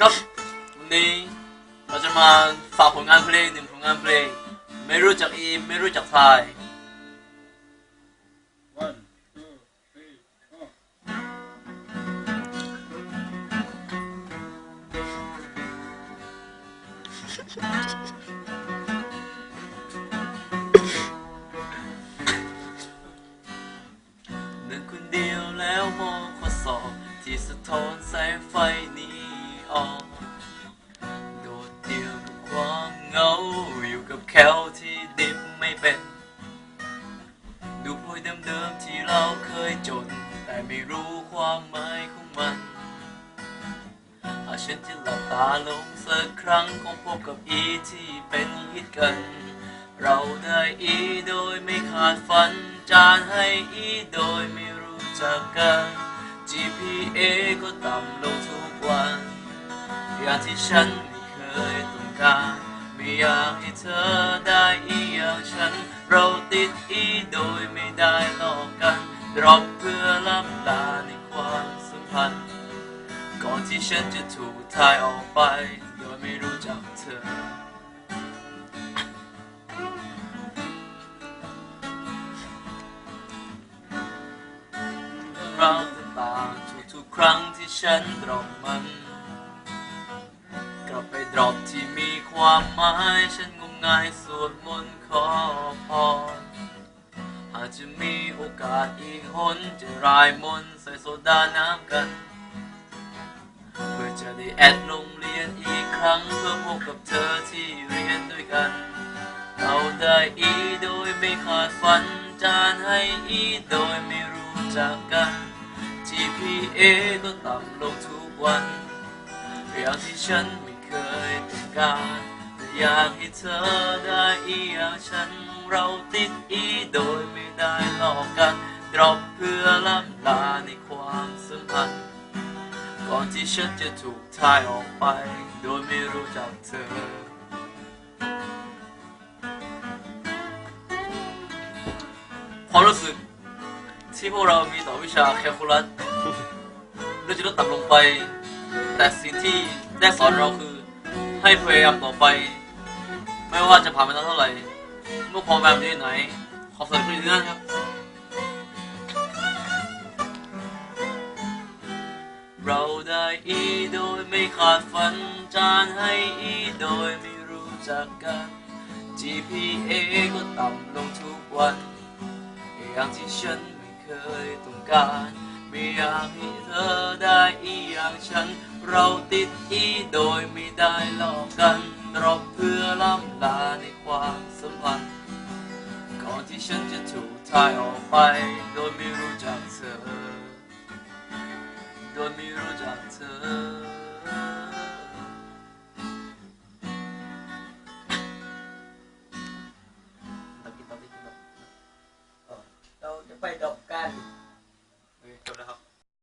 ครับวันนี้เราจะมาฝากผลงานเพลงหนึ่งผลงานเพลง ไม่รู้จักอีไม่รู้จักทาย One, two, three, four. เดินคนเดียวแล้วมองข้อสอบที่สะท้อนแสงไฟนี้ ยเดิมๆที่เราเคยจด แต่ไม่รู้ความหมายของมันหากฉันจะหลับตาลงสักครั้งคงพบกับอีที่เป็นฮิตกัน เราได้อีโดยไม่ขาดฝัน จานให้อีโดยไม่รู้จักกัน GPA ก็ต่ำลงทุกวัน อย่างที่ฉันไม่เคยต้องการ ไม่อยากให้เธอได้อีอย่างฉัน เราติดอี ได้หลอกกันดรอปเพื่อล้ำลาในความสัมพันธ์ ก่อนที่ฉันจะถูกทายออกไป โดยไม่รู้จักเธอ เราต่างๆทุกๆครั้งที่ฉันดรอปมัน กลับไปดรอปที่มีความหมาย ฉันงมงายสวดมนต์ขอพร หากจะมีโอกาสอีกหนจะรายมนใส่โซดาน้ำกัน เพื่อจะได้แอดโรงเรียนอีกครั้งเพื่อพบกับเธอที่เรียนด้วยกันเราได้อีโดยไม่ขาดฝัน จานให้อีโดยไม่รู้จักกัน GPA ก็ต่ำลงทุกวันอย่างที่ฉันไม่เคยต้องการแต่อยากให้เธอได้อีอย่างฉันเราติดอีโดย ได้หลอกกันดรอปเพื่อล้ำลาในความสัมพันธ์ก่อนที่ฉันจะถูกทายออกไป โดยไม่รู้จักเธอ ความรู้สึกที่พวกเรามีต่อวิชาแคลคูลัสเราจะลดต่ำลงไป แต่สิ่งที่ได้สอนเราคือให้พยายามต่อไป ไม่ว่าจะผ่านไปนานเท่าไหร่เมื่อความพยายามอยู่ที่ไหน ขอบสนที่นั่นครับเราได้อีโดยไม่ขาดฝัน จานให้อีโดยไม่รู้จักกัน GPA ก็ต่ำลงทุกวัน อย่างที่ฉันไม่เคยต้องการ ไม่อยากให้เธอได้อีอย่างฉัน เราติดอีโดยไม่ได้หลอกกันรอบเพื่อล้ำลาในความสัมพันธ์ ก่อนที่ฉันจะถูกทายออกไปโดยไ